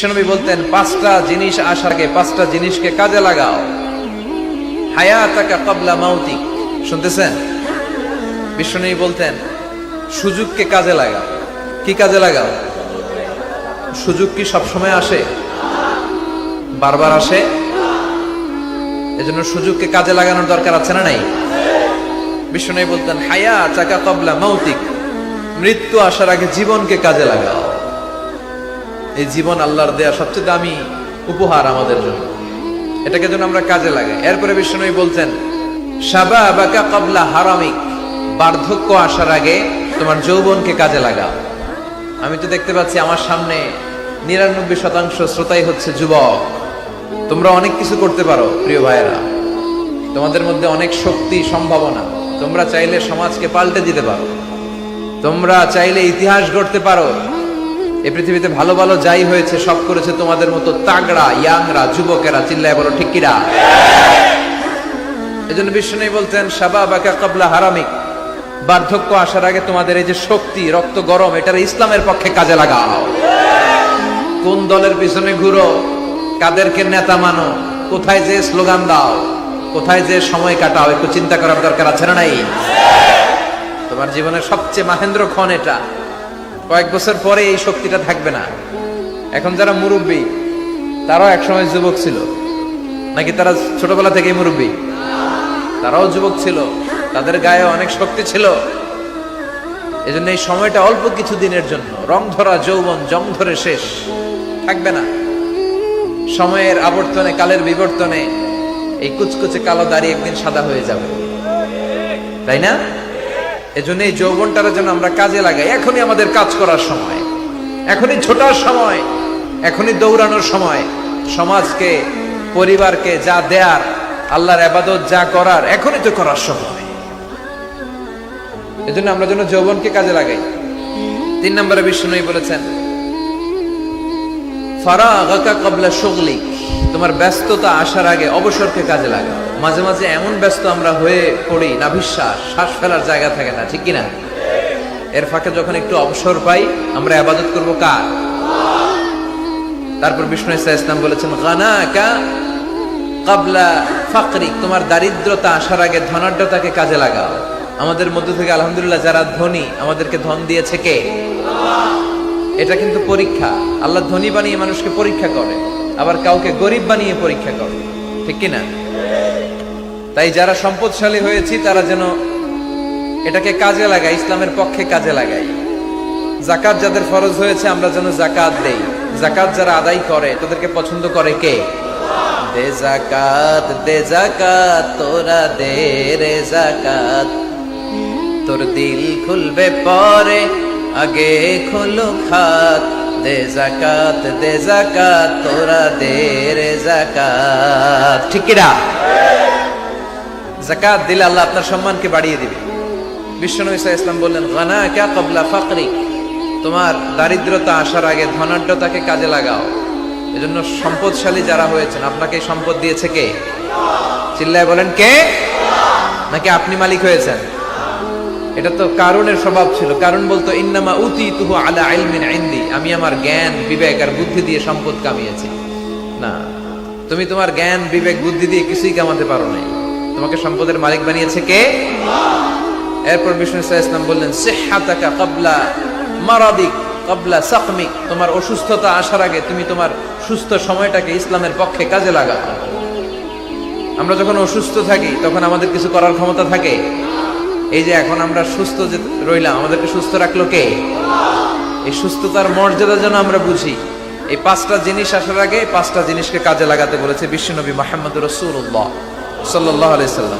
বিশ্বনবী বলতেন, পাঁচটা জিনিস আসার আগে পাঁচটা জিনিসকে কাজে লাগাও। হায়াতাকা কবলা মাউতিক শুনতেছেন? বিশ্বনবী বলতেন, সুযোগকে কাজে লাগাও। কি কাজে লাগাও? সুযোগ কি সবসময় আসে? বারবার আসে? এজন্য সুযোগকে কাজে লাগানোর দরকার আছে না নাই? বিশ্বনবী বলতেন হায়া চাকা কবলা মাউতিক। মৃত্যু আসার আগে জীবনকে কাজে লাগাও। এই জীবন আল্লাহর দেয়া সবচেয়ে দামি উপহার আমাদের জন্য। এটাকে যেন আমরা কাজে লাগাই। এরপরে বিষ্ণুই বলছেন সাবা বাকা কবলা হারামিক। বার্ধক্য আসার আগে তোমার যৌবনকে কাজে লাগাও। আমি তো দেখতে পাচ্ছি আমার সামনে নিরানব্বই শতাংশ শ্রোতাই হচ্ছে যুবক। তোমরা অনেক কিছু করতে পারো, প্রিয় ভাইয়েরা। তোমাদের মধ্যে অনেক শক্তি, সম্ভাবনা। তোমরা চাইলে সমাজকে পাল্টে দিতে পারো। তোমরা চাইলে ইতিহাস গড়তে পারো। এই পৃথিবীতে ভালো ভালো যাই হয়েছে, সব করেছে তোমাদের মতো তাগড়া, ইয়াংরা, যুবকেরা, চিল্লায় বলো, ঠিক কিনা এই জন্য বিষ্ণু বলতেন সাবা বাকা কবলা হারামিক। বার্ধক্য আসার আগে তোমাদের এই যে শক্তি, রক্ত গরম, এটার ইসলামের পক্ষে কাজে লাগাও। কোন দলের পিছনে ঘুরো? কাদেরকে নেতা মানো? কোথায় যে স্লোগান দাও? কোথায় যে সময় কাটাও? একটু চিন্তা করার দরকার আছে না নাই? তোমার জীবনের সবচেয়ে মাহেন্দ্র ক্ষণ এটা। কয়েক বছর পরে এই শক্তিটা থাকবে না। এখন যারা মুরব্বী, তারাও একসময় যুবক ছিল। নাকি তারা ছোটবেলা থেকেই মুরব্বী? তারাও যুবক ছিল। তাদের গায়ে অনেক শক্তি ছিল। এজন্য এই সময়টা অল্প কিছু দিনের জন্য, রং ধরা, যৌবন, জং ধরে শেষ। থাকবে না। সময়ের আবর্তনে, কালের বিবর্তনে এই কুচকুচে কালো দাড়ি একদিন সাদা হয়ে যাবে। তাই না? এজন্য এই যৌবনটার জন্য আমরা কাজে লাগাই। এখনই আমাদের কাজ করার সময়। এখনই ছোটার সময়। এখনই দৌড়ানোর সময়। সমাজকে, পরিবারকে যা দেয়ার, আল্লাহর আবাদত যা করার, এখনই তো করার সময়। এজন্য আমরা যেন যৌবনকে কাজে লাগাই। তিন নম্বরে বিষ্ণুই বলেছেন, ফারাগাকা কবলা শুগলিক তোমার ব্যস্ততা আসার আগে অবসরকে কাজে লাগাও। মাঝে মাঝে এমন ব্যস্ত আমরা হয়ে পড়ি, নাভিশ্বাস, শ্বাস ফেলার জায়গা থাকে না, ঠিক কিনা? এর ফাঁকে যখন একটু অবসর পাই, আমরা আবাদত করব কার? তারপর বিষ্ণু ইসা ইসলাম বলেছেন গানা কা কাবলা ফাকরিক। তোমার দারিদ্রতা আসার আগে ধনাঢ্যতাকে কাজে লাগাও। আমাদের মধ্যে থেকে আলহামদুলিল্লাহ যারা ধনী, আমাদেরকে ধন দিয়েছে কে? এটা কিন্তু পরীক্ষা। আল্লাহ ধনী বানিয়ে মানুষকে পরীক্ষা করে। আবার কাউকে গরিব বানিয়ে পরীক্ষা করে। ঠিক কিনা? তাই যারা সম্পদশালী হয়েছি, তারা যেন এটাকে কাজে লাগায়, ইসলামের পক্ষে কাজে লাগাই জাকাত যাদের ফরজ হয়েছে, আমরা যেন জাকাত দেই। জাকাত যারা আদায় করে, তাদেরকে পছন্দ করে কে? দে জাকাত দে জাকাত তোরা দে রে জাকাত তোর দিল খুলবে পরে, আগে খোলো খাত। দে জাকাত দে জাকাত তোরা দে রে জাকাত ঠিক কিনা? জাকাত দিলে আল্লাহ আপনার সম্মানকে বাড়িয়ে দিবে। সাল্লাল্লাহু আলাইহি ইসলাম বললেন গানা কা কবলা ফাকরি। তোমার দারিদ্রতা আসার আগে ধনাঢ্যতাকে কাজে লাগাও। এজন্য সম্পদশালী যারা হয়েছেন, আপনাকে সম্পদ দিয়েছে কে? চিল্লায় বলেন, কে? নাকি আপনি মালিক হয়েছেন? এটা তো কারণের স্বভাব ছিল। কারণ বলতো, ইন্নামা উতি তুহু আলা ইলমিন ইন্দি। আমি আমার জ্ঞান, বিবেক আর বুদ্ধি দিয়ে সম্পদ কামিয়েছি। না, তুমি তোমার জ্ঞান, বিবেক, বুদ্ধি দিয়ে কিছুই কামাতে পারো নাই। তোমাকে সম্পদের মালিক বানিয়েছে কে? এরপর বিষ্ণু ইসলাম ইসলাম বললেন, সিহাতাকা কাবলা মারাদিক কাবলা সাকমিক। তোমার অসুস্থতা আসার আগে তুমি তোমার সুস্থ সময়টাকে ইসলামের পক্ষে কাজে লাগাও। আমরা যখন অসুস্থ থাকি, তখন আমাদের কিছু করার ক্ষমতা থাকে। এই যে এখন আমরা সুস্থ যে রইলাম, আমাদেরকে সুস্থ রাখল কে? এই সুস্থতার মর্যাদা যেন আমরা বুঝি। এই পাঁচটা জিনিস আসার আগে পাঁচটা জিনিসকে কাজে লাগাতে বলেছে বিশ্বনবী মাহমুদ রসুল্লাহ সাল্লাহ আলাইসাল্লাম